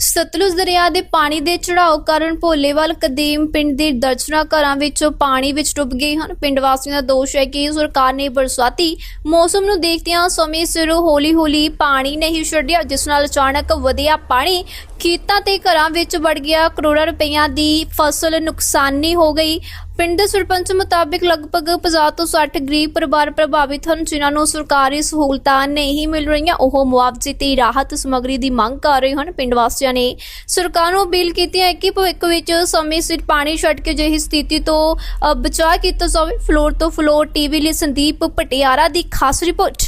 ਸਤਲੁਜ ਦਰਿਆ ਦੇ ਪਾਣੀ ਦੇ ਚੜਾਓ ਕਾਰਨ ਭੋਲੇਵਾਲ ਕਦੀਮ ਪਿੰਡ ਦੇ ਦਰਜਨਾ ਘਰਾਂ ਵਿੱਚ ਪਾਣੀ ਵਿੱਚ ਡੁੱਬ ਗਏ ਹਨ। ਪਿੰਡ ਵਾਸੀਆਂ ਦਾ ਦੋਸ਼ ਹੈ ਕਿ ਸਰਕਾਰ ਨੇ ਬਰਸਾਤੀ ਮੌਸਮ ਨੂੰ ਦੇਖਦਿਆਂ ਸਮੇਂ ਸਿਰ ਹੌਲੀ-ਹੌਲੀ ਪਾਣੀ ਨਹੀਂ ਛੱਡਿਆ, ਜਿਸ ਨਾਲ ਅਚਾਨਕ ਵਧਿਆ ਪਾਣੀ ਖੇਤਾਂ ਤੇ ਘਰਾਂ ਵਿੱਚ ਵੜ ਗਿਆ। ਕਰੋੜਾਂ ਰੁਪਈਆਂ ਦੀ ਫਸਲ ਨੁਕਸਾਨੀ ਹੋ ਗਈ। ਪਿੰਡ ਦੇ ਸਰਪੰਚ ਮੁਤਾਬਿਕ ਲਗਭਗ 50 ਤੋਂ 60 ਗਰੀਬ ਪਰਿਵਾਰ ਪ੍ਰਭਾਵਿਤ ਹਨ ਜਿਨ੍ਹਾਂ ਨੂੰ ਸਰਕਾਰੀ ਸਹੂਲਤਾਂ ਨਹੀਂ ਮਿਲ ਰਹੀਆਂ। ਉਹ ਮੁਆਵਜ਼ੇ ਤੇ ਰਾਹਤ ਸਮੱਗਰੀ ਦੀ ਮੰਗ ਕਰ ਰਹੇ ਹਨ। ਪਿੰਡ ਵਾਸੀਆਂ ਨੇ ਸਰਕਾਰ ਨੂੰ ਅਪੀਲ ਕੀਤੀ ਹੈ ਕਿ ਭਵਿੱਖ ਵਿੱਚ ਸਮੇਂ ਸਿਰ ਪਾਣੀ ਛੱਡ ਕੇ ਜਿਹੀ ਸਥਿਤੀ ਤੋਂ ਬਚਾਅ ਕੀਤਾ ਜਾਵੇ। ਫਲੋਰ ਤੋਂ ਫਲੋਰ ਟੀਵੀ ਲਈ ਸੰਦੀਪ ਪਟਿਆਰਾ ਦੀ ਖਾਸ ਰਿਪੋਰਟ।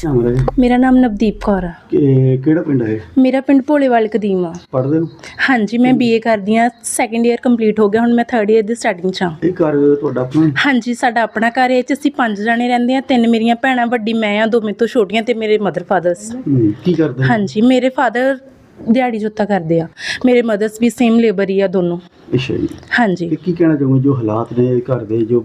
ਮੇਰਾ ਨਾਮ ਨਵਦੀਪ ਕੌਰ ਆ। ਕਿਹੜਾ ਪਿੰਡ ਹੈ ਮੇਰਾ ਪਿੰਡ ਭੋਲੇਵਾਲ ਕਦੀਮ ਆ। ਪੜਦੇ ਹੋ? ਹਾਂਜੀ ਮੈਂ ਬੀਏ ਕਰਦੀ ਆ ਸੈਕੰਡ ਇਅਰ ਕੰਪਲੀਟ ਹੋ ਗਿਆ। ਹੁਣ ਮੈਂ ਥਰਡ ਇਅਰ ਦੀ ਸਟਾਰਟਿੰਗ ਚ ਆ ਇਹ ਘਰ ਤੁਹਾਡਾ ਆਪਣਾ? ਹਾਂਜੀ ਸਾਡਾ ਆਪਣਾ ਘਰ ਹੈ ਇਹ ਚ ਅਸੀਂ ਪੰਜ ਜਣੇ ਰਹਿੰਦੇ ਆ ਤਿੰਨ ਮੇਰੀਆਂ ਭੈਣਾਂ ਵੱਡੀ ਮੈਂ ਆ ਦੋ ਮੇਰੇ ਤੋਂ ਛੋਟੀਆਂ ਤੇ ਮੇਰੇ ਮਦਰ ਫਾਦਰਸ ਹੂੰ, ਕੀ ਕਰਦੇ? ਹਾਂਜੀ ਮੇਰੇ ਫਾਦਰ ਦਿਹਾੜੀ ਜੋਤਾ ਕਰਦੇ ਆ। ਮੇਰੇ ਮਦਰਸ ਵੀ ਸੇਮ ਲੇਬਰ ਹੀ ਆ ਦੋਨੋਂ। ਅੱਛਾ ਜੀ। ਹਾਂਜੀ। ਤੇ ਕੀ ਕਹਿਣਾ ਚਾਹੋਗੇ ਜੋ ਹਾਲਾਤ ਨੇ ਘਰ ਦੇ ਜੋ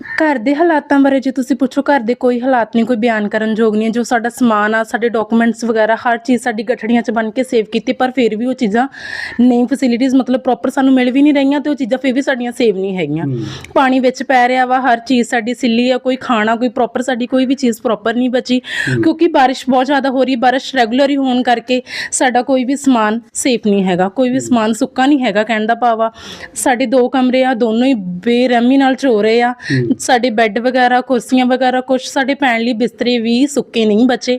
ਘਰ ਦੇ ਹਾਲਾਤਾਂ ਬਾਰੇ ਜੇ ਤੁਸੀਂ ਪੁੱਛੋ ਘਰ ਦੇ ਕੋਈ ਹਾਲਾਤ ਨਹੀਂ ਕੋਈ ਬਿਆਨ ਕਰਨ ਯੋਗ ਨਹੀਂ ਹੈ। ਜੋ ਸਾਡਾ ਸਮਾਨ ਆ ਸਾਡੇ ਡਾਕੂਮੈਂਟਸ ਵਗੈਰਾ ਹਰ ਚੀਜ਼ ਸਾਡੀ ਗਠੜੀਆਂ 'ਚ ਬਣ ਕੇ ਸੇਵ ਕੀਤੀ ਪਰ ਫਿਰ ਵੀ ਉਹ ਚੀਜ਼ਾਂ ਨਹੀਂ ਫੈਸਿਲਿਟੀਆਂ ਮਤਲਬ ਪ੍ਰੋਪਰ ਸਾਨੂੰ ਮਿਲ ਵੀ ਨਹੀਂ ਰਹੀਆਂ ਤੇ ਉਹ ਚੀਜ਼ਾਂ ਫਿਰ ਵੀ ਸਾਡੀਆਂ ਸੇਵ ਨਹੀਂ ਹੈਗੀਆਂ। ਪਾਣੀ ਵਿੱਚ ਪੈ ਰਿਹਾ ਵਾ ਹਰ ਚੀਜ਼ ਸਾਡੀ ਸਿੱਲੀ ਆ ਕੋਈ ਖਾਣਾ ਕੋਈ ਪ੍ਰੋਪਰ ਸਾਡੀ ਕੋਈ ਵੀ ਚੀਜ਼ ਪ੍ਰੋਪਰ ਨਹੀਂ ਬਚੀ। ਕਿਉਂਕਿ ਬਾਰਿਸ਼ ਬਹੁਤ ਜ਼ਿਆਦਾ ਹੋ ਰਹੀ ਬਾਰਿਸ਼ ਰੈਗੂਲਰ ਹੀ ਹੋਣ ਕਰਕੇ ਸਾਡਾ ਕੋਈ ਵੀ ਸਮਾਨ ਸੇਫ ਨਹੀਂ ਹੈਗਾ ਕੋਈ ਵੀ ਸਮਾਨ ਸੁੱਕਾ ਨਹੀਂ ਹੈਗਾ ਕਹਿਣ ਦਾ ਭਾਵ ਆ। ਸਾਡੇ ਦੋ ਕਮਰੇ ਆ ਦੋਨੋਂ ਹੀ ਬੇਰਹਿਮੀ ਨਾਲ ਝੋ ਰਹੇ ਆ। ਸਾਡੇ ਬੈੱਡ ਵਗੈਰਾ ਕੁਰਸੀਆਂ ਵਗੈਰਾ ਕੁਝ ਸਾਡੇ ਪੈਣ ਲਈ ਬਿਸਤਰੇ ਵੀ ਸੁੱਕੇ ਨਹੀਂ ਬਚੇ।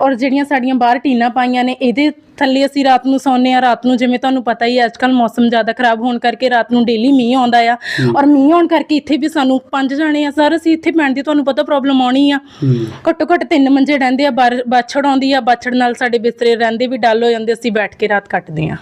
ਔਰ ਜਿਹੜੀਆਂ ਸਾਡੀਆਂ ਬਾਹਰ ਟੀਨਾਂ ਪਾਈਆਂ ਨੇ ਇਹਦੇ ਥੱਲੇ ਅਸੀਂ ਰਾਤ ਨੂੰ ਸੌਂਦੇ ਆ ਰਾਤ ਨੂੰ ਜਿਵੇਂ ਤੁਹਾਨੂੰ ਪਤਾ ਹੀ ਹੈ ਅੱਜਕੱਲ ਮੌਸਮ ਜ਼ਿਆਦਾ ਖਰਾਬ ਹੋਣ ਕਰਕੇ ਰਾਤ ਨੂੰ ਡੇਲੀ ਮੀਂਹ ਆਉਂਦਾ ਆ। ਔਰ ਮੀਂਹ ਆਉਣ ਕਰਕੇ ਇੱਥੇ ਵੀ ਸਾਨੂੰ ਪੰਜ ਜਾਣੇ ਆ ਸਰ ਅਸੀਂ ਇੱਥੇ ਪੈਣ ਦੀ ਤੁਹਾਨੂੰ ਪਤਾ ਪ੍ਰੋਬਲਮ ਆਉਣੀ ਆ। ਘੱਟੋ ਘੱਟ ਤਿੰਨ ਮੰਜੇ ਰਹਿੰਦੇ ਆ ਬਾਰ- ਬਾਛੜ ਆਉਂਦੀ ਆ ਬਾਛੜ ਨਾਲ ਸਾਡੇ ਬਿਸਤਰੇ ਰਹਿੰਦੇ ਵੀ ਡਲ ਹੋ ਜਾਂਦੇ ਅਸੀਂ ਬੈਠ ਕੇ ਰਾਤ ਕੱਟਦੇ ਆ।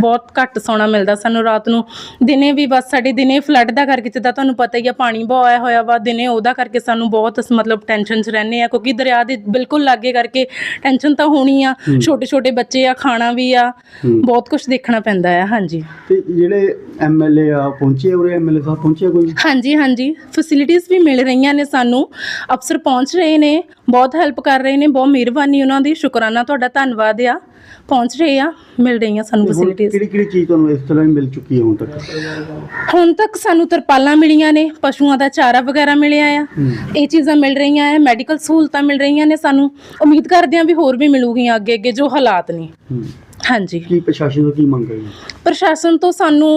ਬਹੁਤ ਘੱਟ ਸੌਣਾ ਮਿਲਦਾ ਸਾਨੂੰ ਰਾਤ ਨੂੰ। ਦਿਨੇ ਵੀ ਬਸ ਸਾਡੇ ਦਿਨੇ ਫਲੱਡ ਦਾ ਕਰਕੇ ਜਿੱਦਾਂ ਤੁਹਾਨੂੰ ਪਤਾ ਹੀ ਆ ਪਾਣੀ ਬਹੁਤ ਆਇਆ ਹੋਇਆ ਵਾ ਦਿਨੇ ਉਹਦਾ ਕਰਕੇ ਸਾਨੂੰ ਬਹੁਤ ਅਸ- ਮਤਲਬ ਟੈਨਸ਼ਨ 'ਚ ਰਹਿੰਦੇ ਆ ਕਿਉਂਕਿ ਦਰਿਆ ਦੇ ਬਿਲਕੁਲ ਲਾਗੇ ਕਰਕੇ ਟੈਨਸ਼ਨ ਤਾਂ ਹੋਣੀ ਆ। ਛੋਟੇ ਛੋਟੇ ਬੱਚੇ ਆ ਖਾਣਾ ਵੀ ਆ। ਬਹੁਤ ਕੁਝ ਦੇਖਣਾ ਪੈਂਦਾ ਆ ਹਾਂਜੀ। ਤੇ ਜਿਹੜੇ ਐਮਐਲਏ ਆ ਪਹੁੰਚੇ ਉਰੇ ਐਮਐਲਏ ਸਾਹਿਬ ਪਹੁੰਚੇ ਕੋਈ? ਹਾਂਜੀ ਹਾਂਜੀ। ਫੈਸਿਲਿਟੀਆਂ ਵੀ ਮਿਲ ਰਹੀਆਂ ਨੇ ਸਾਨੂੰ। ਅਫਸਰ ਪਹੁੰਚ ਰਹੇ ਨੇ ਬਹੁਤ ਹੈਲਪ ਕਰ ਰਹੇ ਨੇ ਬਹੁਤ ਮਿਹਰਬਾਨੀ ਉਹਨਾਂ ਦੀ। ਸ਼ੁਕਰਾਨਾ ਤੁਹਾਡਾ ਧੰਨਵਾਦ ਆ। ਪਹੁੰਚ ਰਹੇ ਆ ਮਿਲ ਰਹੀਆਂ ਸਾਨੂੰ ਫੈਸਿਲਿਟੀਆਂ ਕਿਹੜੀ ਕਿਹੜੀ ਚੀਜ਼ ਤੁਹਾਨੂੰ ਇਸ ਤਰ੍ਹਾਂ ਹੀ ਮਿਲ ਚੁੱਕੀ ਹੈ ਹੁਣ ਤੱਕ? ਹੁਣ ਤੱਕ ਸਾਨੂੰ ਤਰਪਾਲਾਂ ਮਿਲੀਆਂ ਨੇ ਪਸ਼ੂਆਂ ਦਾ ਚਾਰਾ ਵਗੈਰਾ ਮਿਲਿਆ ਆ। ਇਹ ਚੀਜ਼ਾਂ ਮਿਲ ਰਹੀਆਂ ਆ ਮੈਡੀਕਲ ਸਹੂਲਤਾਂ ਮਿਲ ਰਹੀਆਂ ਨੇ ਸਾਨੂੰ। ਉਮੀਦ ਕਰਦੇ ਹਾਂ ਵੀ ਹੋਰ ਵੀ ਮਿਲੂਗੀਆਂ ਅੱਗੇ ਅੱਗੇ ਜੋ ਹਾਲਾਤ ਨੇ। ਹਾਂਜੀ। ਕੀ ਪ੍ਰਸ਼ਾਸਨ ਤੋਂ ਕੀ ਮੰਗ ਹੈ? ਪ੍ਰਸ਼ਾਸਨ ਤੋਂ ਸਾਨੂੰ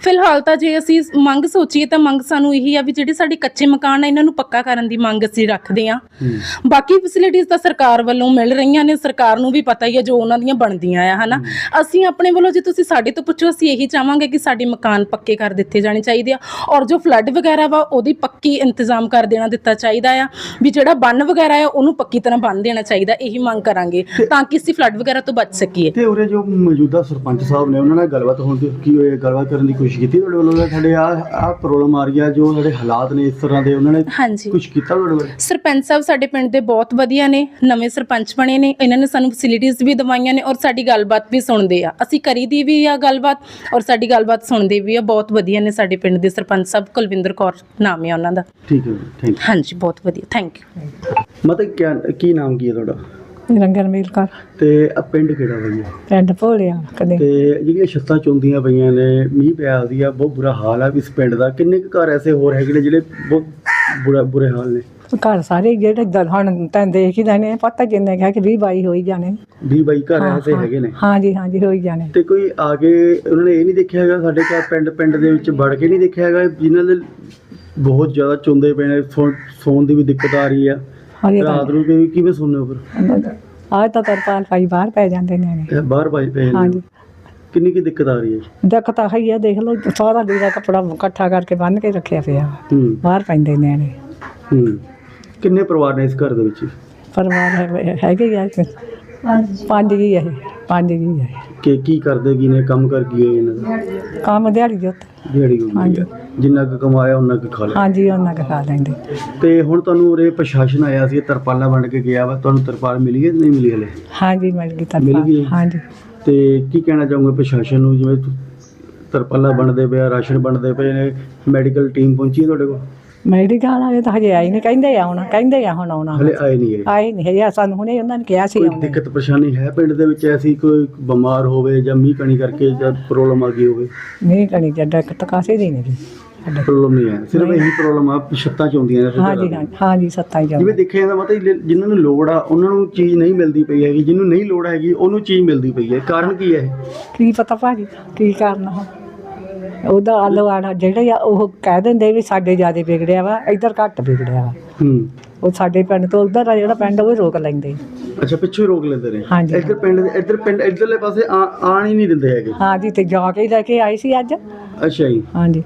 ਫਿਲਹਾਲ ਤਾਂ ਜੇ ਅਸੀਂ ਮੰਗ ਸੋਚੀਏ ਤਾਂ ਮੰਗ ਸਾਨੂੰ ਇਹੀ ਆ ਵੀ ਜਿਹੜੇ ਸਾਡੇ ਕੱਚੇ ਮਕਾਨ ਆ ਇਹਨਾਂ ਨੂੰ ਪੱਕਾ ਕਰਨ ਦੀ ਮੰਗ ਅਸੀਂ ਰੱਖਦੇ ਆ ਬਾਕੀ ਫੈਸਿਲਿਟੀਆਂ ਤਾਂ ਸਰਕਾਰ ਵੱਲੋਂ ਮਿਲ ਰਹੀਆਂ ਨੇ ਸਰਕਾਰ ਨੂੰ ਵੀ ਪਤਾ ਹੀ ਹੈ ਜੋ ਉਹਨਾਂ ਦੀਆਂ ਬਣਦੀਆਂ ਆ ਹਨਾ। ਅਸੀਂ ਆਪਣੇ ਵੱਲੋਂ ਜੇ ਤੁਸੀਂ ਸਾਡੇ ਤੋਂ ਪੁੱਛੋ ਅਸੀਂ ਇਹੀ ਚਾਹਾਂਗੇ ਕਿ ਸਾਡੇ ਮਕਾਨ ਪੱਕੇ ਕਰ ਦਿੱਤੇ ਜਾਣੇ ਚਾਹੀਦੇ ਆ ਔਰ ਜੋ ਫਲੱਡ ਵਗੈਰਾ ਵਾ ਉਹਦੀ ਪੱਕੀ ਇੰਤਜ਼ਾਮ ਕਰ ਦੇਣਾ ਦਿੱਤਾ ਚਾਹੀਦਾ ਆ ਵੀ ਜਿਹੜਾ ਬੰਨ ਵਗੈਰਾ ਆ ਉਹਨੂੰ ਪੱਕੀ ਤਰ੍ਹਾਂ ਬੰਨ ਦੇਣਾ ਚਾਹੀਦਾ ਇਹੀ ਮੰਗ ਕਰਾਂਗੇ ਤਾਂ ਕਿ ਅਸੀਂ ਫਲੱਡ ਵਗੈਰਾ ਤੋਂ ਬਚ ਸਕੀਏ। ਤੇ ਉਰੇ ਜੋ ਮੌਜੂਦਾ ਸਰਪੰਚ ਸਾਹਿਬ ਨੇ ਉਹਨਾਂ ਨਾਲ ਗੱਲਬਾਤ ਹੋਣ ਦੀ ਕੀ ਹੋਈ ਗੱਲਬਾਤ ਕਰਨ ਦੀ ਕੋਸ਼ਿਸ਼ ਕੀਤੀ ਤੁਹਾਡੇ ਵੱਲੋਂ? ਸਾਡੇ ਆ ਆ ਪ੍ਰੋਬਲਮ ਆ ਰਹੀ ਆ ਜੋ ਸਾਡੇ ਹਾਲਾਤ ਨੇ ਇਸ ਤਰ੍ਹਾਂ ਦੇ ਉਹਨਾਂ ਨੇ ਹਾਂਜੀ। ਕੁਝ ਕੀਤਾ ਤੁਹਾਡੇ ਵੱਲ? ਸਰਪੰਚ ਸਾਹਿਬ ਸਾਡੇ ਪਿੰਡ ਦੇ ਬਹੁਤ ਵਧੀਆ ਨੇ ਨਵੇਂ ਸਰਪੰਚ ਬਣੇ ਨੇ ਇਹਨਾਂ ਨੇ ਸਾਨੂੰ ਫੈਸਿਲਿਟੀਆਂ ਵੀ ਦਵਾਈਆਂ ਨੇ ਔਰ ਸਾਡੀ ਗੱਲਬਾਤ ਵੀ ਸੁਣਦੇ ਆ। ਅਸੀਂ ਕਰੀ ਦੀ ਵੀ ਆ ਗੱਲਬਾਤ ਔਰ ਸਾਡੀ ਗੱਲਬਾਤ ਸੁਣਦੇ ਵੀ ਆ ਬਹੁਤ ਵਧੀਆ ਨੇ ਸਾਡੇ ਪਿੰਡ ਦੇ ਸਰਪੰਚ ਸਾਹਿਬ ਕੁਲਵਿੰਦਰ ਕੌਰ ਨਾਮ ਹੈ ਉਹਨਾਂ ਦਾ। ਠੀਕ ਹੈ ਥੈਂਕ ਹਾਂਜੀ ਬਹੁਤ ਵਧੀਆ ਥੈਂਕ ਯੂ ਯੂ ਮਤਲਬ ਕਿਆ ਕੀ ਨਾਮ ਕੀ ਹੈ ਤੁਹਾਡਾ? ਰੰਗਨ ਮੀਲ ਕਰ। ਤੇ ਆ ਪਿੰਡ ਕਿਹੜਾ ਬਈਆ ਪਿੰਡ ਭੋਲਿਆ ਕਦੇ। ਤੇ ਜਿਹੜੀਆਂ ਛੱਤਾਂ ਚੁੰਦੀਆਂ ਪਈਆਂ ਨੇ ਮੀਂਹ ਪਿਆ ਉਹਦੀ ਆ ਬਹੁਤ ਬੁਰਾ ਹਾਲ ਆ ਇਸ ਪਿੰਡ ਦਾ। ਕਿੰਨੇ ਕੁ ਘਰ ਐਸੇ ਹੋਰ ਹੈਗੇ ਨੇ ਜਿਹੜੇ ਬਹੁਤ ਬੁਰਾ ਬੁਰੇ ਹਾਲ ਨੇ? ਘਰ ਸਾਰੇ ਜਿਹੜੇ ਦਰ ਹੁਣ ਤਾਂ ਦੇਖ ਹੀ ਜਾਣੇ ਪਤਾ ਕਿੰਨੇ ਕਿਹਾ ਕਿ 20 22 ਹੋਈ ਜਾਣੇ 20 ਬਾਈ ਘਰ ਐਸੇ। ਹੈਗੇ ਨੇ? ਹਾਂਜੀ ਹਾਂਜੀ ਹੋਈ ਜਾਣੇ। ਤੇ ਕੋਈ ਆ ਕੇ ਉਹਨਾਂ ਨੇ ਇਹ ਨਹੀਂ ਦੇਖਿਆ ਹੈਗਾ ਸਾਡੇ ਘਰ ਪਿੰਡ ਪਿੰਡ ਦੇ ਵਿੱਚ ਵੜ ਕੇ ਨਹੀਂ ਦੇਖਿਆ ਹੈਗਾ ਜਿਨ੍ਹਾਂ ਦੇ ਬਹੁਤ ਜ਼ਿਆਦਾ ਚੁੰਦੇ ਪਏ ਨੇ ਸੌ- ਸੌਣ ਦੀ ਵੀ ਦਿੱਕਤ ਆ ਰਹੀ ਆ। ਹਾਂਜੀ ਰਾਤ ਨੂੰ ਵੀ ਕਿਵੇਂ ਸੌਂਦੇ ਹੋ ਫਿਰ? ਆਜ ਤਾਂ ਤਰਪਾਲ ਪਾਈ ਬਾਹਰ ਪੈ ਜਾਂਦੇ ਨੇ ਇਹ ਬਾਹਰ ਬਾਈ ਪਏ ਨੇ। ਹਾਂਜੀ। ਕਿੰਨੀ ਕੀ ਦਿੱਕਤ ਆ ਰਹੀ ਹੈ? ਦੇਖ ਤਾਂ ਹੈ ਦੇਖ ਲਓ ਸਾਰਾ ਲੀੜਾ ਕੱਪੜਾ ਇਕੱਠਾ ਕਰਕੇ ਬੰਨ ਕੇ ਰੱਖਿਆ ਪਿਆ। ਹੂੰ। ਬਾਹਰ ਪੈਂਦੇ ਨੇ ਹੂੰ। ਕਿੰਨੇ ਪਰਿਵਾਰ ਨੇ ਇਸ ਘਰ ਦੇ ਵਿੱਚ? ਪਰਿਵਾਰ ਹੈ- ਹੈਗੇ ਆ। ਕਿ ਪੰਜ ਜੀ ਹੈ ਪੰਜ ਜੀ ਹੈ ਕਿ ਕੀ ਕਰਦੇ ਕੀ ਨੇ ਕੰਮ ਕਰ ਕੀ ਹੋਏ ਇਹਨਾਂ ਦਾ? ਕੰਮ ਦਿਹਾੜੀ ਜੁੱਤ ਦਿਹਾੜੀ ਹੋ ਗਈ ਹਾਂਜੀ। ਜਿੰਨਾ ਕੁ ਕਮਾਇਆ ਉਹਨਾਂ ਕੁ ਖਾ ਲਿਆ। ਹਾਂਜੀ ਉਹਨਾਂ ਕੁ ਖਾ ਲੈਂਦੇ। ਤੇ ਹੁਣ ਤੁਹਾਨੂੰ ਉਰੇ ਪ੍ਰਸ਼ਾਸਨ ਆਇਆ ਸੀ ਤਰਪਾਲਾਂ ਵੰਡ ਕੇ ਗਿਆ ਵਾ। ਤੁਹਾਨੂੰ ਤਰਪਾਲ ਮਿਲੀ ਹੈ ਕਿ ਨਹੀਂ ਮਿਲੀ ਹਲੇ? ਹਾਂਜੀ ਮਿਲ ਗਈ ਮਿਲ ਗਈ? ਤਰਪਾਲ ਹਾਂਜੀ। ਤੇ ਕੀ ਕਹਿਣਾ ਚਾਹੋਗੇ ਪ੍ਰਸ਼ਾਸਨ ਨੂੰ ਜਿਵੇਂ ਤੁ- ਤਰਪਾਲਾਂ ਬਣਦੇ ਪਿਆ ਰਾਸ਼ਨ ਬਣਦੇ ਪਏ ਨੇ ਮੈਡੀਕਲ ਟੀਮ ਪਹੁੰਚੀ ਹੈ ਤੁਹਾਡੇ ਕੋਲ? ਮੈਡੀਕਲ ਵਾਲੇ ਤਾਂ ਹਜੇ ਆਏ ਨਹੀਂ ਕਹਿੰਦੇ ਆ ਆਉਣਾ ਕਹਿੰਦੇ ਆ ਹੁਣ ਆਉਣਾ ਹਲੇ ਆਏ ਨਹੀਂ ਹੈ ਆਏ ਨਹੀਂ ਹਜੇ ਸਾਨੂੰ ਹੁਣੇ ਉਹਨਾਂ ਨੇ ਕਿਹਾ ਸੀ ਕੋਈ ਆਉਣਾ। ਦਿੱਕਤ ਪਰੇਸ਼ਾਨੀ ਹੈ ਪਿੰਡ ਦੇ ਵਿੱਚ ਐਸੀ ਕੋਈ ਬਿਮਾਰ ਹੋਵੇ ਜਾਂ ਮੀਂਹ ਕਣੀ ਕਰਕੇ ਜਾਂ ਪ੍ਰੋਬਲਮ ਆ ਗਈ ਹੋਵੇ? ਨਹੀਂ ਕਣੀ ਜੱਡਾ ਕਾਸੇ ਦੀ ਨਹੀਂ ਸਾਡੇ ਪ੍ਰੋਬਲਮ ਨਹੀਂ ਹੈ ਸਿਰਫ ਇਹੀ ਪ੍ਰੋਬਲਮ ਆ ਛੱਤਾਂ ਚ ਆਉਂਦੀਆਂ ਨੇ ਹਾਂਜੀ ਹਾਂਜੀ ਹਾਂਜੀ ਸੱਤਾਂ ਹੀ ਜਿਵੇਂ ਜਾਓ ਦੇਖਿਆ ਜਾਂਦਾ ਮਤਲਬ ਜਿ- ਜਿਨ੍ਹਾਂ ਨੂੰ ਲੋੜ ਆ ਉਹਨਾਂ ਨੂੰ ਚੀਜ਼ ਨਹੀਂ ਮਿਲਦੀ ਪਈ ਹੈਗੀ ਜਿਹਨੂੰ ਨਹੀਂ ਲੋੜ ਹੈਗੀ ਉਹਨੂੰ ਚੀਜ਼ ਮਿਲਦੀ ਪਈ ਹੈ। ਕਾਰਨ ਕੀ ਹੈ ਕੀ ਪਤਾ ਭਾਜੀ ਕੀ ਕਰਨਾ ਹੁਣ ਉਹਦਾ ਆਲੋ ਆਣਾ ਜਿਹੜਾ ਆ ਉਹ ਕਹਿ ਦਿੰਦੇ ਵੀ ਸਾਡੇ ਜਿਆਦੇ ਵਿਗੜਿਆ ਵਾ ਇੱਧਰ ਘੱਟ ਵਿਗੜਿਆ ਵਾ। ਹੂੰ। ਉਹ ਸਾਡੇ ਪਿੰਡ ਤੋਂ ਉਧਰ ਆ ਜਿਹੜਾ ਪਿੰਡ ਉਹ ਰੋਕ ਲੈਂਦੇ। ਅੱਛਾ ਪਿੱਛੇ ਰੋਕ ਲੈਂਦੇ ਨੇ? ਹਾਂਜੀ। ਇੱਧਰ ਪਿੰਡ ਦੇ- ਇੱਧਰ ਪਿੰਡ ਇੱਧਰਲੇ ਪਾਸੇ ਆ- ਆਣ ਹੀ ਨਹੀਂ ਦਿੰਦੇ ਹੈਗੇ। ਹਾਂਜੀ ਤੇ ਜਾ ਕੇ ਹੀ ਲੈ ਕੇ ਆਏ ਸੀ ਅੱਜ। ਅੱਛਾ ਜੀ। ਹਾਂਜੀ।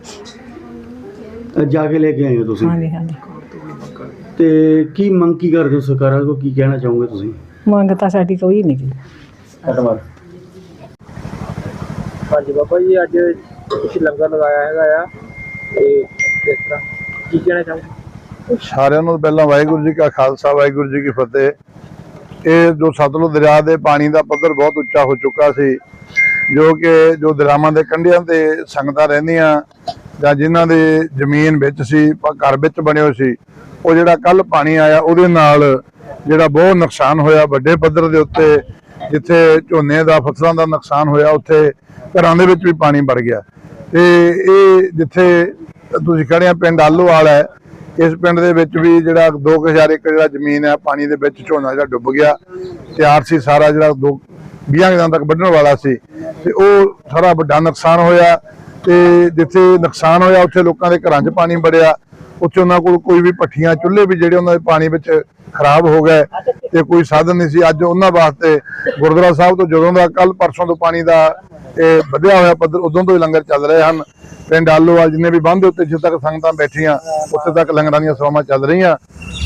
ਅ, ਜਾ ਕੇ ਲੈ ਕੇ ਆਏ ਹੋ ਤੁਸੀਂ? ਹਾਂਜੀ ਹਾਂਜੀ। ਤੇ ਕੀ ਮੰਗ ਕੀ ਕਰਦੇ ਹੋ ਸਰਕਾਰਾਂ ਕੋਲ? ਕੀ ਕਹਿਣਾ ਚਾਹੋਗੇ ਤੁਸੀਂ? ਮੰਗ ਤਾਂ ਸਾਡੀ ਕੋਈ ਨਹੀਂ ਗੀ ਧੰਨਵਾਦ। ਹਾਂਜੀ ਬਾਬਾ ਜੀ ਅੱਜ ਤੁਸੀਂ ਲੰਗਰ ਲਗਾਇਆ ਹੈਗਾ ਆ, ਤੇ ਕਿਸ ਤਰ੍ਹਾਂ? ਕੀ ਕਹਿਣਾ ਚਾਹੁੰਦੇ ਸਾਰਿਆਂ ਨੂੰ ਪਹਿਲਾਂ ਵਾਹਿਗੁਰੂ ਜੀ ਕਾ ਖਾਲਸਾ, ਵਾਹਿਗੁਰੂ ਜੀ ਕੀ ਫਤਿਹ। ਇਹ ਜੋ ਸਤਲੁਜ ਦਰਿਆ ਦੇ ਪਾਣੀ ਦਾ ਪੱਧਰ ਬਹੁਤ ਉੱਚਾ ਹੋ ਚੁੱਕਾ ਸੀ, ਜੋ ਕਿ ਜੋ ਦਰਿਆਵਾਂ ਦੇ ਕੰਢਿਆਂ ਤੇ ਸੰਗਤਾਂ ਰਹਿੰਦੀਆਂ, ਜਾਂ ਜਿਨ੍ਹਾਂ ਦੇ ਜ਼ਮੀਨ ਵਿੱਚ ਸੀ, ਪ- ਘਰ ਵਿੱਚ ਬਣੇ ਹੋਏ ਸੀ, ਉਹ ਜਿਹੜਾ ਕੱਲ ਪਾਣੀ ਆਇਆ, ਉਹਦੇ ਨਾਲ ਜਿਹੜਾ ਬਹੁਤ ਨੁਕਸਾਨ ਹੋਇਆ ਵੱਡੇ ਪੱਧਰ ਦੇ ਉੱਤੇ, ਜਿੱਥੇ ਝੋਨੇ ਦਾ, ਫਸਲਾਂ ਦਾ ਨੁਕਸਾਨ ਹੋਇਆ, ਉੱਥੇ ਘਰਾਂ ਦੇ ਵਿੱਚ ਵੀ ਪਾਣੀ ਵੜ ਗਿਆ। ਤੇ ਇਹ ਜਿੱਥੇ ਤੁਸੀਂ ਖੜੇ ਆ, ਪਿੰਡ ਆਲੋਵਾਲ ਹੈ, ਇਸ ਪਿੰਡ ਦੇ ਵਿੱਚ ਵੀ ਜਿਹੜਾ 2000 ਏਕੜ ਜਿਹੜਾ ਜ਼ਮੀਨ ਹੈ, ਪਾਣੀ ਦੇ ਵਿੱਚ ਝੋਨਾ ਜਿਹੜਾ ਡੁੱਬ ਗਿਆ। ਤਿਆਰ ਸੀ ਸਾਰਾ ਜਿਹੜਾ ਦੋ 20 ਦਿਨਾਂ ਤੱਕ ਵੱਢਣ ਵਾਲਾ ਸੀ। ਤੇ ਉਹ ਸਾਰਾ ਵੱਡਾ ਨੁਕਸਾਨ ਹੋਇਆ। ਤੇ ਜਿੱਥੇ ਨੁਕਸਾਨ ਹੋਇਆ, ਉੱਥੇ ਲੋਕਾਂ ਦੇ ਘਰਾਂ 'ਚ ਪਾਣੀ ਵੜਿਆ। ਉੱਥੇ ਉਹਨਾਂ ਕੋਲ ਕੋਈ ਵੀ ਪੱਠੀਆਂ, ਚੁੱਲ੍ਹੇ ਵੀ ਜਿਹੜੇ ਉਹਨਾਂ ਦੇ ਪਾਣੀ ਵਿੱਚ ਖਰਾਬ ਹੋ ਗਏ ਤੇ ਕੋਈ ਸਾਧਨ ਨਹੀਂ ਸੀ। ਅੱਜ ਉਹਨਾਂ ਵਾਸਤੇ ਗੁਰਦੁਆਰਾ ਸਾਹਿਬ ਤੋਂ ਜਦੋਂ ਦਾ ਕੱਲ ਪਰਸੋਂ ਤੋਂ ਪਾਣੀ ਦਾ ਇਹ ਵਧਿਆ ਹੋਇਆ ਪੱਧਰ ਉਦੋਂ ਤੋਂ ਹੀ ਲੰਗਰ ਚੱਲ ਰਹੇ ਹਨ। ਪਿੰਡ ਆਲੋਵਾਲ ਜਿੰਨੇ ਵੀ ਬੰਦ ਉੱਤੇ ਜਿੱਥੇ ਤੱਕ ਸੰਗਤਾਂ ਬੈਠੀਆਂ, ਉੱਥੇ ਤੱਕ ਲੰਗਰਾਂ ਦੀਆਂ ਸੇਵਾਵਾਂ ਚੱਲ ਰਹੀਆਂ।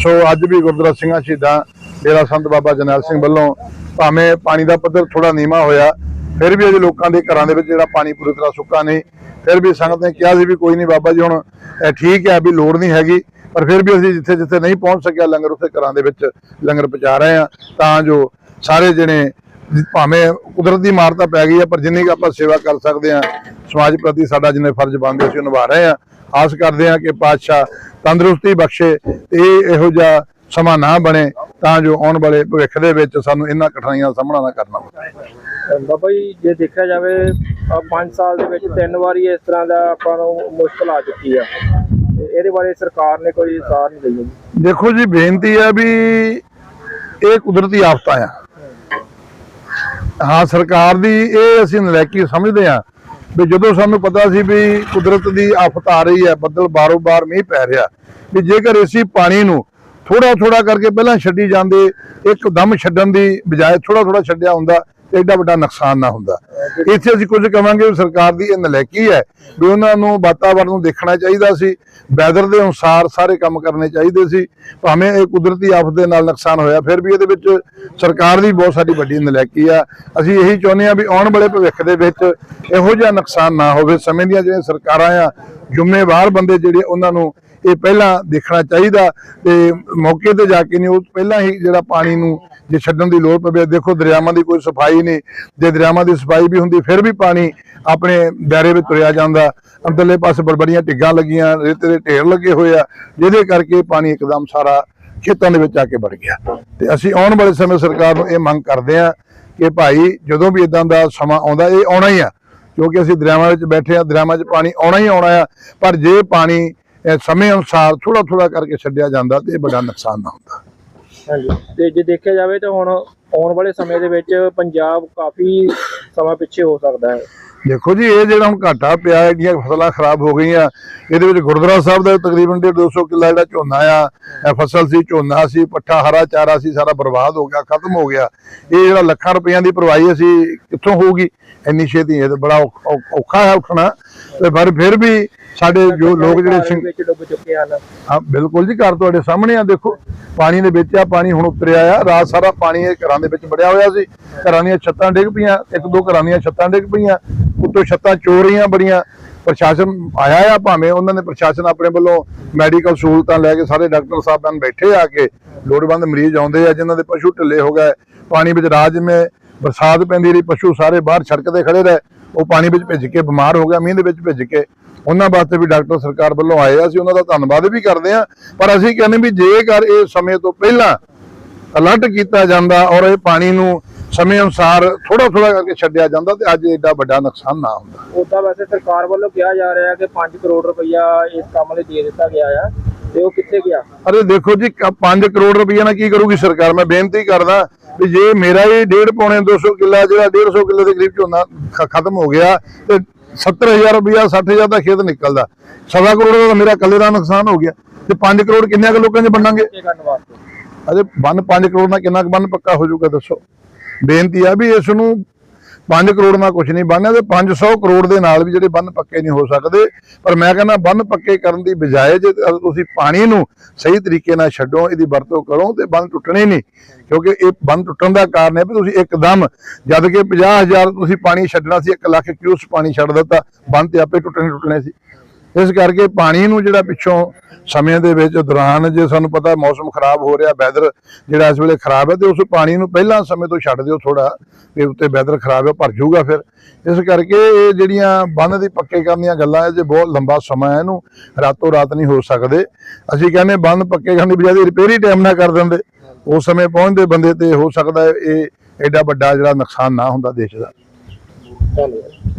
ਸੋ ਅੱਜ ਵੀ ਗੁਰਦੁਆਰਾ ਸਿੰਘਾਂ ਸ਼ਹੀਦਾਂ, ਡੇਰਾ ਸੰਤ ਬਾਬਾ ਜਰਨੈਲ ਸਿੰਘ ਵੱਲੋਂ ਭਾਵੇਂ ਪਾਣੀ ਦਾ ਪੱਧਰ ਥੋੜਾ ਨੀਵਾਂ ਹੋਇਆ, ਫਿਰ ਵੀ ਅਜੇ ਲੋਕਾਂ ਦੇ ਘਰਾਂ ਦੇ ਵਿੱਚ ਜਿਹੜਾ ਪਾਣੀ ਪੂਰੀ ਤਰ੍ਹਾਂ ਸੁੱਕਾ ਨਹੀਂ, ਫਿਰ ਵੀ ਸੰਗਤ ਨੇ ਕਿਹਾ ਸੀ ਵੀ ਕੋਈ ਨਹੀਂ ਬਾਬਾ ਜੀ, ਹੁਣ ਇਹ ਠੀਕ ਹੈ ਵੀ ਲੋੜ ਨਹੀਂ ਹੈਗੀ, ਪਰ ਫਿਰ ਵੀ ਅਸੀਂ ਜਿੱਥੇ ਜਿੱਥੇ ਨਹੀਂ ਪਹੁੰਚ ਸਕਿਆ ਲੰਗਰ, ਉੱਥੇ ਘਰਾਂ ਦੇ ਵਿੱਚ ਲੰਗਰ ਪਹੁੰਚਾ ਰਹੇ ਹਾਂ। ਤਾਂ ਜੋ ਸਾਰੇ ਜਣੇ ਭਾਵੇਂ ਕੁਦਰਤ ਦੀ ਮਾਰ ਤਾਂ ਪੈ ਗਈ ਹੈ ਪਰ ਜਿੰਨੀ ਕੁ ਆਪਾਂ ਸੇਵਾ ਕਰ ਸਕਦੇ ਹਾਂ ਸਮਾਜ ਪ੍ਰਤੀ ਸਾਡਾ ਜਿੰਨੇ ਫਰਜ਼ ਬਣਦੇ ਸੀ ਉਹ ਨਿਭਾ ਰਹੇ ਹਾਂ ਆਸ ਕਰਦੇ ਹਾਂ ਕਿ ਪਾਤਸ਼ਾਹ ਤੰਦਰੁਸਤੀ ਬਖਸ਼ੇ ਤੇ ਇਹ ਇਹੋ ਜਿਹਾ ਸਮਾਂ ਨਾ ਬਣੇ ਤਾਂ ਜੋ ਆਉਣ ਵਾਲੇ ਭਵਿੱਖ ਦੇ ਵਿੱਚ ਸਾਨੂੰ ਇਹਨਾਂ ਕਠਿਨਾਈਆਂ ਦਾ ਸਾਹਮਣਾ ਨਾ ਕਰਨਾ ਪਵੇ। ਬਾਬਾ ਜੀ ਜੇ ਦੇਖਿਆ ਜਾਵੇ 5 ਸਾਲ ਦੇ ਵਿੱਚ ਤਿੰਨ ਵਾਰੀ ਇਸ ਤਰ੍ਹਾਂ ਦਾ ਆਪਾਂ ਨੂੰ ਮੁਸ਼ਕਲ ਆ ਚੁੱਕੀ ਆ। ਇਹਦੇ ਬਾਰੇ ਸਰਕਾਰ ਨੇ ਕੋਈ ਸਾਰ ਨਹੀਂ ਲਈ ਦੇਖੋ ਜੀ ਬੇਨਤੀ ਹੈ ਵੀ ਇਹ ਕੁਦਰਤੀ ਆਫਤਾਂ ਆ। ਹਾਂ, ਸਰਕਾਰ ਦੀ ਇਹ ਅਸੀਂ ਨਲੈਕੀ ਸਮਝਦੇ ਆ ਵੀ ਜਦੋਂ ਸਾਨੂੰ ਪਤਾ ਸੀ ਵੀ ਕੁਦਰਤ ਦੀ ਆਫਤ ਆ ਰਹੀ ਹੈ, ਬੱਦਲ ਬਾਰੋ ਬਾਰ ਮੀਂਹ ਪੈ ਰਿਹਾ, ਵੀ ਜੇਕਰ ਅਸੀਂ ਪਾਣੀ ਨੂੰ ਥੋੜਾ ਥੋੜਾ ਕਰਕੇ ਪਹਿਲਾਂ ਛੱਡੀ ਜਾਂਦੇ, ਇੱਕਦਮ ਛੱਡਣ ਦੀ ਬਜਾਏ ਥੋੜਾ ਥੋੜਾ ਛੱਡਿਆ ਹੁੰਦਾ ਐਡਾ ਵੱਡਾ ਨੁਕਸਾਨ ਨਾ ਹੁੰਦਾ। ਇੱਥੇ ਅਸੀਂ ਕੁਝ ਕਵਾਂਗੇ ਵੀ ਸਰਕਾਰ ਦੀ ਇਹ ਨਲਾਇਕੀ ਹੈ ਵੀ ਉਹਨਾਂ ਨੂੰ ਵਾਤਾਵਰਣ ਨੂੰ ਦੇਖਣਾ ਚਾਹੀਦਾ ਸੀ। ਵੈਦਰ ਦੇ ਅਨੁਸਾਰ ਸਾਰੇ ਕੰਮ ਕਰਨੇ ਚਾਹੀਦੇ ਸੀ। ਭਾਵੇਂ ਇਹ ਕੁਦਰਤੀ ਆਫਤ ਦੇ ਨਾਲ ਨੁਕਸਾਨ ਹੋਇਆ, ਫਿਰ ਵੀ ਇਹਦੇ ਵਿੱਚ ਸਰਕਾਰ ਦੀ ਬਹੁਤ ਸਾਡੀ ਵੱਡੀ ਨਲਾਇਕੀ ਆ। ਅਸੀਂ ਇਹੀ ਚਾਹੁੰਦੇ ਆ ਵੀ ਆਉਣ ਵਾਲੇ ਭਵਿੱਖ ਦੇ ਵਿੱਚ ਇਹੋ ਜਿਹਾ ਨੁਕਸਾਨ ਨਾ ਹੋਵੇ। ਸਮੇਂ ਦੀਆਂ ਜਿਹੜੀਆਂ ਸਰਕਾਰਾਂ ਆ, ਜ਼ਿੰਮੇਵਾਰ ਬੰਦੇ ਜਿਹੜੇ ਉਹਨਾਂ ਨੂੰ ਇਹ ਪਹਿਲਾਂ ਦੇਖਣਾ ਚਾਹੀਦਾ ਤੇ ਮੌਕੇ ਤੇ ਜਾ ਕੇ ਨਹੀਂ, ਉਹ ਪਹਿਲਾਂ ਹੀ ਜਿਹੜਾ ਪਾਣੀ ਨੂੰ ਜੇ ਛੱਡਣ ਦੀ ਲੋੜ ਪਵੇ, ਦੇਖੋ ਦਰਿਆਵਾਂ ਦੀ ਕੋਈ ਸਫ਼ਾਈ ਨਹੀਂ, ਜੇ ਦਰਿਆਵਾਂ ਦੀ ਸਫ਼ਾਈ ਵੀ ਹੁੰਦੀ, ਫਿਰ ਵੀ ਪਾਣੀ ਆਪਣੇ ਦਾਇਰੇ ਵਿੱਚ ਤੁਰਿਆ ਜਾਂਦਾ। ਅੰਦਰਲੇ ਪਾਸੇ ਬੜਬੜੀਆਂ ਟਿੱਗਾਂ ਲੱਗੀਆਂ, ਰੇਤੇ ਦੇ ਢੇਰ ਲੱਗੇ ਹੋਏ ਆ, ਜਿਹਦੇ ਕਰਕੇ ਪਾਣੀ ਇੱਕਦਮ ਸਾਰਾ ਖੇਤਾਂ ਦੇ ਵਿੱਚ ਆ ਕੇ ਵੜ ਗਿਆ। ਤੇ ਅਸੀਂ ਆਉਣ ਵਾਲੇ ਸਮੇਂ ਸਰਕਾਰ ਨੂੰ ਇਹ ਮੰਗ ਕਰਦੇ ਆ ਕਿ ਭਾਈ, ਜਦੋਂ ਵੀ ਇਦਾਂ ਦਾ ਸਮਾਂ ਆਉਂਦਾ, ਇਹ ਆਉਣਾ ਹੀ ਆ। ਕਿਉਂਕਿ ਅਸੀਂ ਦਰਿਆਵਾਂ ਵਿੱਚ ਬੈਠੇ ਆ ਦਰਿਆਵਾਂ 'ਚ ਪਾਣੀ ਆਉਣਾ ਹੀ ਆਉਣਾ ਆ, ਪਰ ਜੇ ਪਾਣੀ ਸਮੇਂ ਅਨੁਸਾਰ ਥੋੜਾ ਥੋੜਾ ਕਰਕੇ ਛੱਡਿਆ ਜਾਂਦਾ, ਤੇ ਇਹ ਬੜਾ ਨੁਕਸਾਨ ਨਾ ਹੁੰਦਾ। ਹਾਂਜੀ। ਤੇ ਜੇ ਦੇਖਿਆ ਜਾਵੇ ਤਾਂ ਹੁਣ ਆਉਣ ਵਾਲੇ ਸਮੇਂ ਦੇ ਵਿੱਚ ਪੰਜਾਬ ਕਾਫੀ ਸਮਾਂ ਪਿੱਛੇ ਹੋ ਸਕਦਾ ਹੈ। ਦੇਖੋ ਜੀ ਇਹ ਜਿਹੜਾ ਹੁਣ ਘਾਟਾ ਪਿਆ ਹੈ ਜਿਹੜੀਆਂ ਫਸਲਾਂ ਖਰਾਬ ਹੋ ਗਈਆਂ। ਇਹਦੇ ਵਿੱਚ ਗੁਰਦੁਆਰਾ ਸਾਹਿਬ ਦਾ ਤਕਰੀਬਨ 200 ਕਿੱਲਾ ਜਿਹੜਾ ਝੋਨਾ ਆ ਇਹ ਫਸਲ ਸੀ ਝੋਨਾ ਸੀ ਪੱਠਾ ਹਰਾ ਚਾਰਾ ਸੀ ਸਾਰਾ ਬਰਬਾਦ ਹੋ ਗਿਆ ਖਤਮ ਹੋ ਗਿਆ। ਇਹ ਜਿਹੜਾ ਲੱਖਾਂ ਰੁਪਈਆਂ ਦੀ ਭਰਵਾਈ ਅਸੀਂ ਕਿੱਥੋਂ ਹੋਊਗੀ? ਇੰਨੀ ਛੇਤੀ ਇਹ ਤਾਂ ਬੜਾ ਔਖਾ ਹੈ ਉੱਠਣਾ। ਤੇ ਪਰ ਫਿਰ ਵੀ ਸਾਡੇ ਜੋ ਲੋਕ ਜਿਹੜੇ ਸਿੰਘ ਵਿੱਚ ਡੁੱਬ ਚੁੱਕੇ ਹਨ। ਹਾਂ ਬਿਲਕੁਲ ਜੀ ਘਰ ਤੁਹਾਡੇ ਸਾਹਮਣੇ ਆ ਦੇਖੋ। ਪਾਣੀ ਦੇ ਵਿੱਚ ਆ ਪਾਣੀ ਹੁਣ ਉਤਰਿਆ ਆ। ਰਾਤ ਸਾਰਾ ਪਾਣੀ ਇਹ ਘਰਾਂ ਦੇ ਵਿੱਚ ਵੜਿਆ ਹੋਇਆ ਸੀ। ਘਰਾਂ ਦੀਆਂ ਛੱਤਾਂ ਡਿੱਗ ਪਈਆਂ ਇੱਕ ਦੋ ਘਰਾਂ ਦੀਆਂ ਛੱਤਾਂ ਡਿੱਗ ਪਈਆਂ। ਉੱਤੋਂ ਛੱਤਾਂ ਚੋ ਰਹੀਆਂ ਬੜੀਆਂ। ਪ੍ਰਸ਼ਾਸਨ ਆਇਆ ਆ ਭਾਵੇਂ ਉਹਨਾਂ ਨੇ ਪ੍ਰਸ਼ਾਸਨ ਆਪਣੇ ਵੱਲੋਂ ਮੈਡੀਕਲ ਸਹੂਲਤਾਂ ਲੈ ਕੇ ਸਾਰੇ ਡਾਕਟਰ ਸਾਹਿਬਾਨ ਬੈਠੇ ਆ ਕੇ। ਲੋੜਵੰਦ ਮਰੀਜ਼ ਆਉਂਦੇ ਆ ਜਿਨ੍ਹਾਂ ਦੇ ਪਸ਼ੂ ਢਿੱਲੇ ਹੋ ਗਏ। ਪਾਣੀ ਵਿੱਚ ਰਾਤ ਜਿਵੇਂ ਬਰਸਾਤ ਪੈਂਦੀ ਰਹੀ ਪਸ਼ੂ ਸਾਰੇ ਬਾਹਰ ਸੜਕ ਤੇ ਖੜੇ ਰਹੇ। ਉਹ ਪਾਣੀ ਵਿੱਚ ਭਿੱਜ ਕੇ ਬਿਮਾਰ ਹੋ ਗਿਆ ਮੀਂਹ ਦੇ ਵਿੱਚ ਭਿੱਜ ਕੇ ਉਹਨਾਂ ਵਾਸਤੇ ਵੀ ਡਾਕਟਰ ਸਰਕਾਰ ਵੱਲੋਂ ਆਏ ਆ ਅਸੀਂ ਉਹਨਾਂ ਦਾ ਧੰਨਵਾਦ ਵੀ ਕਰਦੇ ਆ। ਪਰ ਅਸੀਂ ਕਹਿੰਦੇ ਵੀ ਜੇਕਰ ਇਹ ਸਮੇਂ ਤੋਂ ਪਹਿਲਾਂ ਅਲਰਟ ਕੀਤਾ ਜਾਂਦਾ ਔਰ ਇਹ ਪਾਣੀ ਨੂੰ ਸਮੇਂ ਅਨੁਸਾਰ ਥੋੜਾ ਥੋੜਾ ਕਰਕੇ ਛੱਡਿਆ ਜਾਂਦਾ ਤੇ ਅੱਜ ਐਡਾ ਵੱਡਾ ਨੁਕਸਾਨ ਨਾ ਹੁੰਦਾ। ਉਦਾਂ ਵੈਸੇ ਸਰਕਾਰ ਵੱਲੋਂ ਕਿਹਾ ਜਾ ਰਿਹਾ ਕਿ 5 ਕਰੋੜ ਰੁਪਈਆ ਇਸ ਕੰਮ ਲਈ ਦੇ ਦਿੱਤਾ ਗਿਆ ਆ ਤੇ ਉਹ ਕਿੱਥੇ ਗਿਆ? ਅਰੇ ਦੇਖੋ ਜੀ 5 ਕਰੋੜ ਰੁਪਈਆ ਨਾਲ ਕੀ ਕਰੂਗੀ ਸਰਕਾਰ? ਮੈਂ ਬੇਨਤੀ ਕਰਦਾ ਵੀ ਜੇ ਮੇਰਾ ਹੀ 1.5 ਪੌਣੇ 200 ਕਿੱਲਾ ਜਿਹੜਾ 150 ਕਿੱਲੇ ਦੇ ਕਰੀਬ ਝੋਨਾ ਖਤਮ ਹੋ ਗਿਆ ਤੇ 70000 ਰੁਪਈਆ 60000 ਦਾ ਖੇਤ ਨਿਕਲਦਾ। ਸਵਾ ਕਰੋੜ ਦਾ ਮੇਰਾ ਇਕੱਲੇ ਦਾ ਨੁਕਸਾਨ ਹੋ ਗਿਆ। ਤੇ 5 ਕਰੋੜ ਕਿੰਨਿਆਂ ਕੁ ਲੋਕਾਂ 'ਚ ਵੰਡਾਂਗੇ ਅਜੇ ਬੰਨ 5 ਕਰੋੜ ਨਾਲ ਕਿੰਨਾ ਕੁ ਬੰਨ ਪੱਕਾ ਹੋ ਜਾਊਗਾ ਦੱਸੋ। ਬੇਨਤੀ ਆ ਵੀ ਇਸ ਨੂੰ 5 ਕਰੋੜ ਨਾਲ ਕੁਝ ਨਹੀਂ ਬਣਨਾ ਤੇ 500 ਕਰੋੜ ਦੇ ਨਾਲ ਵੀ ਜਿਹੜੇ ਬੰਨ ਪੱਕੇ ਨਹੀਂ ਹੋ ਸਕਦੇ। ਪਰ ਮੈਂ ਕਹਿੰਦਾ ਬੰਨ ਪੱਕੇ ਕਰਨ ਦੀ ਬਜਾਏ ਜੇ ਤੁਸੀਂ ਪਾਣੀ ਨੂੰ ਸਹੀ ਤਰੀਕੇ ਨਾਲ ਛੱਡੋ, ਇਹਦੀ ਵਰਤੋਂ ਕਰੋ ਤੇ ਬੰਨ ਟੁੱਟਣੇ ਨਹੀਂ। ਕਿਉਂਕਿ ਇਹ ਬੰਨ ਟੁੱਟਣ ਦਾ ਕਾਰਨ ਹੈ ਵੀ ਤੁਸੀਂ ਇੱਕਦਮ ਜਦ ਕਿ 50000 ਤੁਸੀਂ ਪਾਣੀ ਛੱਡਣਾ ਸੀ 1 ਲੱਖ ਕਿਊਸ ਪਾਣੀ ਛੱਡ ਦਿੱਤਾ। ਬੰਨ ਤੇ ਆਪੇ ਟੁੱਟਣੇ ਟੁੱਟਣੇ ਸੀ। ਇਸ ਕਰਕੇ ਪਾਣੀ ਨੂੰ ਜਿਹੜਾ ਪਿੱਛੋਂ ਸਮੇਂ ਦੇ ਵਿੱਚ ਦੌਰਾਨ ਜੇ ਸਾਨੂੰ ਪਤਾ ਮੌਸਮ ਖਰਾਬ ਹੋ ਰਿਹਾ ਵੈਦਰ ਜਿਹੜਾ ਇਸ ਵੇਲੇ ਖਰਾਬ ਹੈ ਤੇ ਉਸ ਪਾਣੀ ਨੂੰ ਪਹਿਲਾਂ ਸਮੇਂ ਤੋਂ ਛੱਡ ਦਿਓ ਥੋੜਾ ਵੀ ਉੱਤੇ ਵੈਦਰ ਖਰਾਬ ਹੈ ਉਹ ਭਰ ਜਾਊਗਾ ਫਿਰ। ਇਸ ਕਰਕੇ ਇਹ ਜਿਹੜੀਆਂ ਬੰਨ ਦੀ ਪੱਕੇ ਕਰਨ ਦੀਆਂ ਗੱਲਾਂ ਹੈ, ਜੇ ਬਹੁਤ ਲੰਬਾ ਸਮਾਂ ਹੈ ਇਹਨੂੰ ਰਾਤੋਂ ਰਾਤ ਨਹੀਂ ਹੋ ਸਕਦੇ। ਅਸੀਂ ਕਹਿੰਦੇ ਬੰਨ ਪੱਕੇ ਕਰਨ ਦੀ ਬਜਾਏ ਰਿਪੇਅਰ ਹੀ ਟਾਈਮ ਨਾਲ ਕਰ ਦਿੰਦੇ। ਉਸ ਸਮੇਂ ਪਹੁੰਚਦੇ ਬੰਦੇ ਤੇ ਹੋ ਸਕਦਾ ਇਹ ਐਡਾ ਵੱਡਾ ਜਿਹੜਾ ਨੁਕਸਾਨ ਨਾ ਹੁੰਦਾ ਦੇਸ਼ ਦਾ। ਧੰਨਵਾਦ।